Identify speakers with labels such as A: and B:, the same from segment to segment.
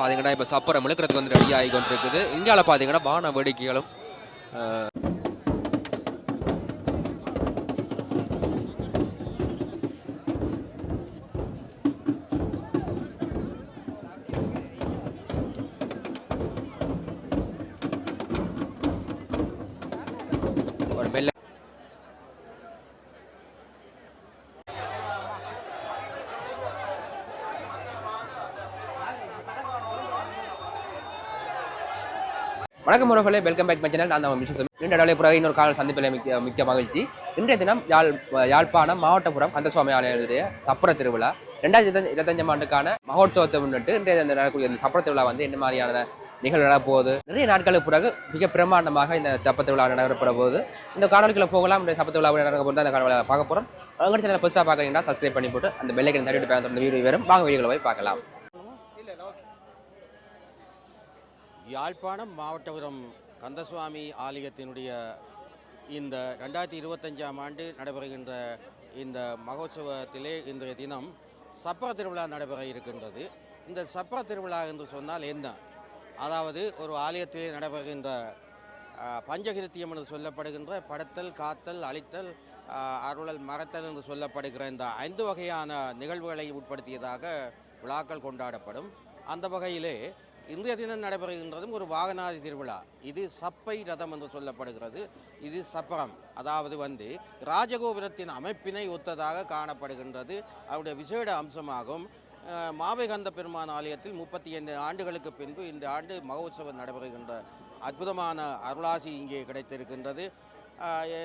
A: பார்த்தீங்கன்னா இப்போ சப்பரம் இழுக்கிறதுக்கு வந்து ரெடி ஆகி கொண்டிருக்குது இந்தியாவில் பார்த்தீங்கன்னா வான வேடிக்கைகளும் வணக்கம் உறவுகளே வெல்கம் பேக் மை நான் தான் மிஷன் ரெண்டு இடத்துல பிறகு இன்னொரு கால சந்திப்பில் மிக்க மிக்க மகிழ்ச்சி. இன்றைய தினம் யாழ் யாழ்ப்பாணம் மாவட்டபுரம் கந்தசுவாமி ஆலயத்துடைய சப்பர திருவிழா. ரெண்டாயிரத்தி இருபத்தஞ்சாம் ஆண்டுக்கான மகோத்சவத்தை முன்னிட்டு இன்றைய நடக்கூடிய இந்த சப்பர திருவிழா வந்து என்ன மாதிரியான நிகழ்வு நடப்போகுது? நிறைய நாட்களுக்கு பிறகு மிக பிரமாண்டமாக இந்த சப்பர திருவிழா நடைபெற போகுது. இந்த காணொலிக்குள்ள போகலாம். இந்த சப்பர திருவிழா நடக்க போது அந்த காணொலியை பார்க்க போகிறோம் அவங்க சேனல் புதுசாக பார்க்குறீங்கன்னா சப்ஸ்கிரைப் பண்ணி போட்டு அந்த பெல்லைக்கன் தட்டிட்டு பேர் வீடு வீடியோ வரும் வாங்க வீடியோவில் போய் பார்க்கலாம்.
B: யாழ்ப்பாணம் மாவட்டபுரம் கந்தசுவாமி ஆலயத்தினுடைய இந்த ரெண்டாயிரத்தி இருபத்தஞ்சாம் ஆண்டு நடைபெறுகின்ற இந்த மகோத்சவத்திலே இன்றைய தினம் சப்பர திருவிழா நடைபெற இருக்கின்றது. இந்த சப்பர திருவிழா என்று சொன்னால் என்ன? அதாவது ஒரு ஆலயத்திலே நடைபெறுகின்ற பஞ்சகிருத்தியம் என்று சொல்லப்படுகின்ற படத்தல் காத்தல் அழித்தல் அருளல் மறத்தல் என்று சொல்லப்படுகிற இந்த ஐந்து வகையான நிகழ்வுகளை உட்படுத்தியதாக விழாக்கள் கொண்டாடப்படும். அந்த வகையிலே இன்றைய தினம் நடைபெறுகின்றதும் ஒரு வாகனாதி திருவிழா. இது சப்பை ரதம் என்று சொல்லப்படுகிறது. இது சப்பரம் அதாவது வந்து ராஜகோபுரத்தின் அமைப்பினை ஒத்ததாக காணப்படுகின்றது. அவருடைய விசேட அம்சமாகும். மாவைகந்த பெருமான் ஆலயத்தில் முப்பத்தி ஐந்து ஆண்டுகளுக்கு பின்பு இந்த ஆண்டு மகோத்சவம் நடைபெறுகின்ற அற்புதமான அருளாசி இங்கே கிடைத்திருக்கின்றது.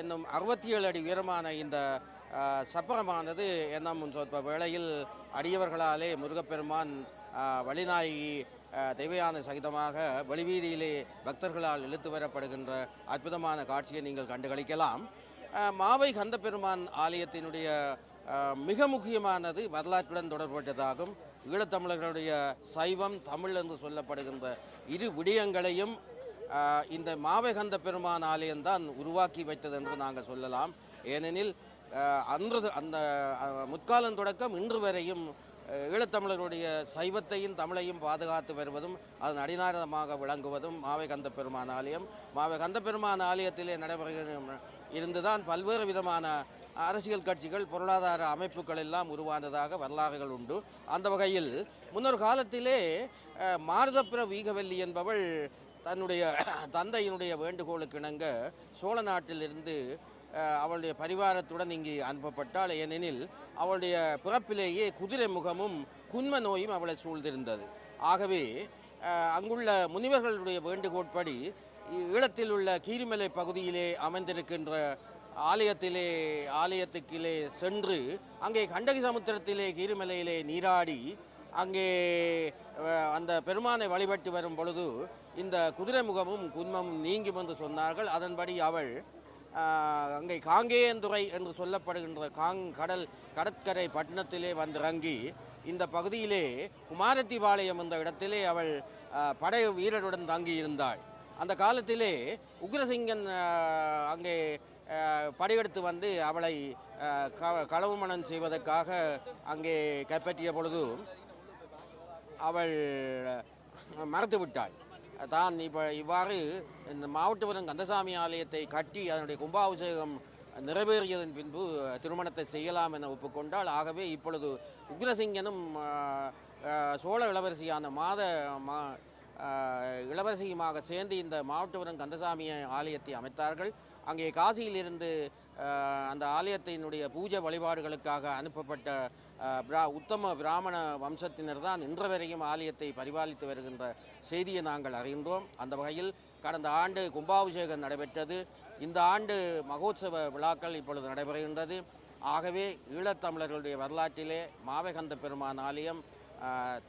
B: இன்னும் என்னும் அறுபத்தி ஏழு அடி உயரமான இந்த சப்பரமானது என்னும் சொற்ப வேளையில் அடியவர்களாலே முருகப்பெருமான் வழிநாயகி தெய்வயான சகிதமாக வெளிவீதியிலே பக்தர்களால் இழுத்து வரப்படுகின்ற அற்புதமான காட்சியை நீங்கள் கண்டுகளிக்கலாம். மாவை கந்த பெருமான் ஆலயத்தினுடைய மிக முக்கியமானது வரலாற்றுடன் தொடர்பட்டதாகும் ஈழத்தமிழர்களுடைய சைவம் தமிழ் என்று சொல்லப்படுகின்ற இரு விடயங்களையும் இந்த மாவைகந்த பெருமான் ஆலயம்தான் உருவாக்கி வைத்தது என்று நாங்கள் சொல்லலாம். ஏனெனில் அன்று அந்த முற்காலம் தொடக்கம் இன்று வரையும் அஹ், ஈழத்தமிழருடைய சைவத்தையும் தமிழையும் பாதுகாத்து வருவதும் அதன் அடிநாதமாக விளங்குவதும் மாவை கந்த பெருமான் ஆலயம். மாவை கந்த பெருமான் ஆலயத்திலே நடைபெறுகிற இருந்துதான் பல்வேறு விதமான அரசியல் கட்சிகள் பொருளாதார அமைப்புகள் எல்லாம் உருவானதாக வரலாறுகள் உண்டு. அந்த வகையில் முன்னொரு காலத்திலே மாரதப்புர வீகவல்லி என்பவள் தன்னுடைய தந்தையினுடைய வேண்டுகோளுக்கு இணங்க சோழ நாட்டிலிருந்து அவளுடைய பரிவாரத்துடன் இங்கு அனுப்பப்பட்டாள். ஏனெனில் அவளுடைய பிறப்பிலேயே குதிரை முகமும் குன்ம நோயும் அவளை சூழ்ந்திருந்தது. ஆகவே அங்குள்ள முனிவர்களுடைய வேண்டுகோட்படி ஈழத்தில் உள்ள கீரிமலை பகுதியிலே அமைந்திருக்கின்ற ஆலயத்திலே ஆலயத்துக்கிலே சென்று அங்கே கண்டகி சமுத்திரத்திலே கீரிமலையிலே நீராடி அங்கே அந்த பெருமானை வழிபட்டு வரும் பொழுது இந்த குதிரை முகமும் குன்மமும் நீங்கும் என்று சொன்னார்கள். அதன்படி அவள் அங்கே காங்கேயந்துறை என்று சொல்லப்படுகின்ற காங் கடல் கடற்கரை பட்டணத்திலே வந்திறங்கி இந்த பகுதியிலே குமாரத்திபாளையம் என்ற இடத்திலே அவள் படை வீரருடன் தங்கியிருந்தாள். அந்த காலத்திலே உக்ரசிங்கன் அங்கே படையெடுத்து வந்து அவளை க- களவு செய்வதற்காக அங்கே கைப்பற்றிய பொழுது அவள் மறந்து விட்டாள். தான் இப்போ இவ்வாறு இந்த மாவட்டபுரம் கந்தசாமி ஆலயத்தை கட்டி அதனுடைய கும்பாபிஷேகம் நிறைவேறியதன் பின்பு திருமணத்தை செய்யலாம் என ஒப்புக்கொண்டால் ஆகவே இப்பொழுது உக்ரசிங்கனும் சோழ இளவரசியான மாத மா இளவரசியுமாக சேர்ந்து இந்த மாவட்டபுரம் கந்தசாமி ஆலயத்தை அமைத்தார்கள். அங்கே காசியிலிருந்து அந்த ஆலயத்தினுடைய பூஜை வழிபாடுகளுக்காக அனுப்பப்பட்ட பிரா உத்தம பிராமண வம்சத்தினர் தான் இன்று வரையும் ஆலயத்தை பரிபாலித்து வருகின்ற செய்தியை நாங்கள் அறிகின்றோம். அந்த வகையில் கடந்த ஆண்டு கும்பாபிஷேகம் நடைபெற்றது. இந்த ஆண்டு மகோத்சவ விழாக்கள் இப்பொழுது நடைபெறுகின்றது. ஆகவே ஈழத்தமிழர்களுடைய வரலாற்றிலே மாவகந்த பெருமான் ஆலயம்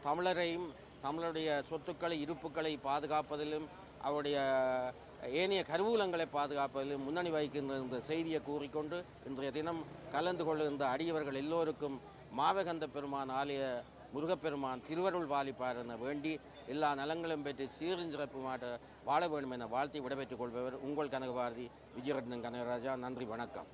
B: தமிழரையும் தமிழருடைய சொத்துக்களை இருப்புக்களை பாதுகாப்பதிலும் அவருடைய ஏனைய கருவூலங்களை பாதுகாப்பதிலும் முன்னணி வகிக்கின்ற இந்த செய்தியை கூறிக்கொண்டு இன்றைய தினம் கலந்து கொள்ளுகின்ற அடியவர்கள் எல்லோருக்கும் மாவகந்த பெருமான் ஆலய முருகப்பெருமான் திருவருள் பாலிப்பார் என வேண்டி எல்லா நலங்களும் பெற்று சீரும் சிறப்புமாட்ட வாழ வேண்டும் என வாழ்த்தி விடைபெற்றுக் கொள்பவர் உங்கள் கனகபாரதி விஜயரத்னம் கனகராஜா. நன்றி வணக்கம்.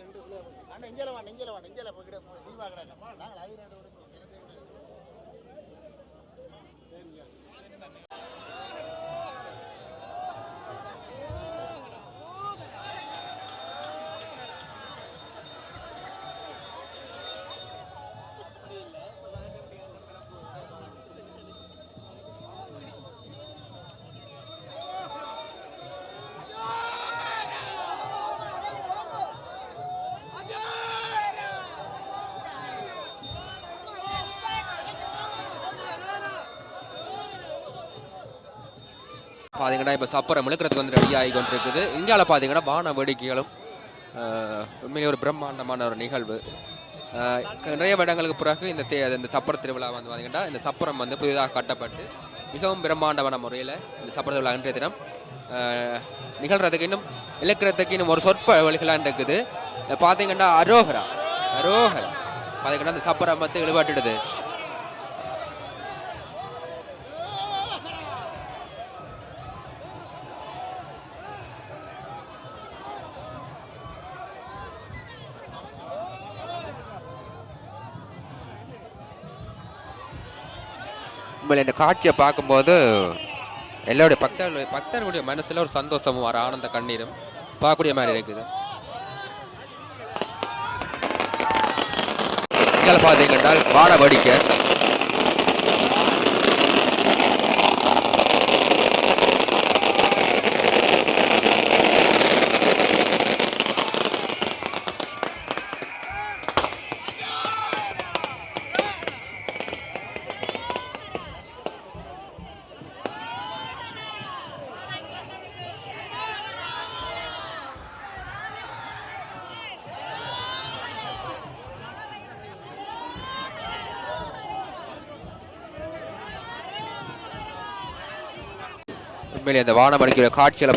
C: ரெண்டு அண்ணா இங்கேல வா இங்கேல வா இங்கேல போய் கிட்ட நீ வாங்குறாங்க நாங்கள் அது ரெண்டு
D: பார்த்தீங்கன்னா இப்போ சப்பரம் இழுக்கிறதுக்கு வந்து ரெடி ஆகி கொண்டிருக்குது இந்தியாவில் பார்த்தீங்கன்னா வான வேடிக்கைகளும் உண்மையிலே ஒரு பிரம்மாண்டமான ஒரு நிகழ்வு. நிறைய வருடங்களுக்கு பிறகு இந்த தே இந்த சப்பர திருவிழா வந்து பார்த்தீங்கன்னா இந்த சப்பரம் வந்து புதிதாக கட்டப்பட்டு மிகவும் பிரம்மாண்டமான முறையில் இந்த சப்பர திருவிழா இன்றைய தினம் நிகழ்கிறதுக்கு இன்னும் இழக்கிறதுக்கு இன்னும் ஒரு சொற்ப வழிகளாக இருக்குது பார்த்தீங்கன்னா அரோகரா அரோகரா. பார்த்தீங்கன்னா இந்த சப்பரம் வந்து இழுபட்டுடுது. உண்மையில இந்த காட்சியை பார்க்கும்போது எல்லோருடைய பக்தர்களுடைய பக்தர்களுடைய மனசுல ஒரு சந்தோஷமும் ஒரு ஆனந்த கண்ணீரும் பார்க்கக்கூடிய மாதிரி இருக்குது. பார்த்தீங்கன்னா வாட வடிக்க
A: உண்மையிலே இந்த வானம் அடிக்கிற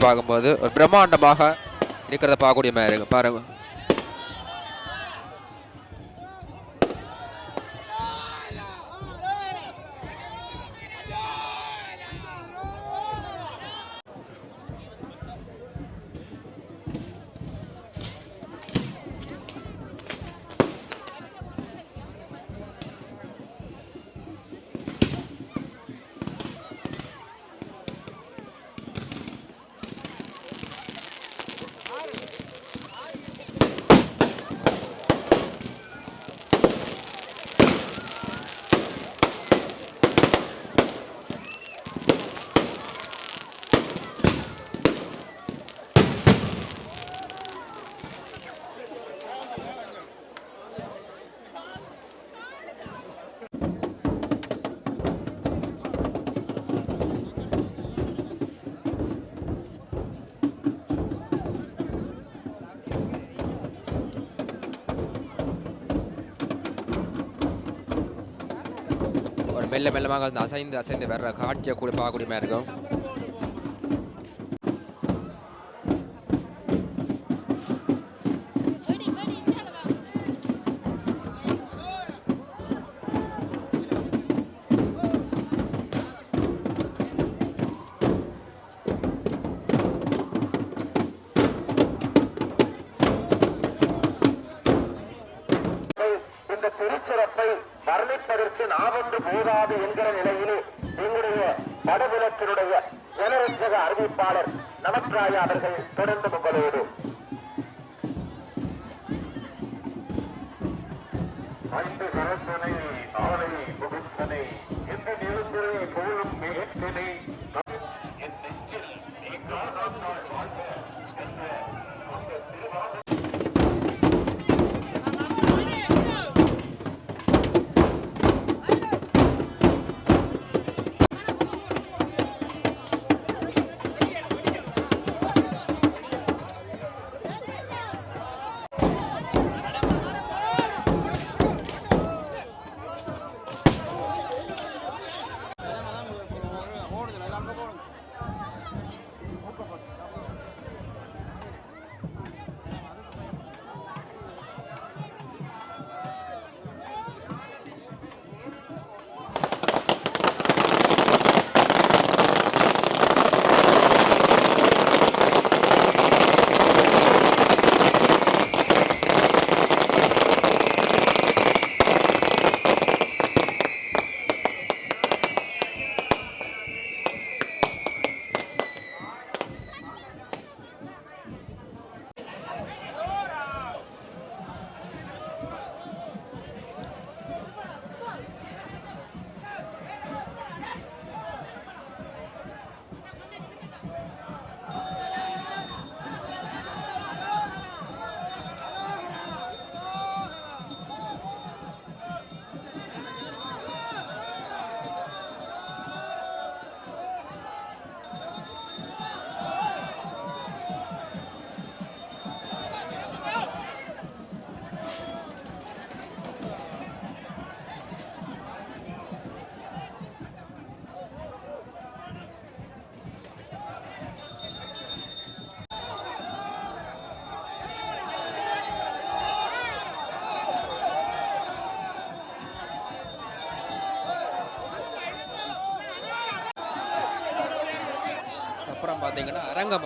A: பார்க்கும்போது ஒரு பிரம்மாண்டமாக இருக்கிறத பார்க்கக்கூடிய மாதிரி இருக்குது பாருங்கள் மெல்ல மெல்லமாக வந்து அசைந்து அசைந்து வர்ற காட்சியை கூட பார்க்கக்கூடிய மாதிரி இருக்கும்.
E: திருச்சிறப்பை வர்ணிப்பதற்கு நாவொன்று போதாது என்கிற நிலையிலே எங்களுடைய வடபுலத்தினுடைய ஜனரஞ்சக அறிவிப்பாளர் நமச்சிராயா அவர்கள் தொடர்ந்து உங்களோடு. ஐந்து கரத்தனை ஆலை முகுத்தனை எந்த நிலந்துரை போலும் மிகத்தினை என் நெஞ்சில் நீ
A: பார்த்தீங்கன்னா அரங்கம்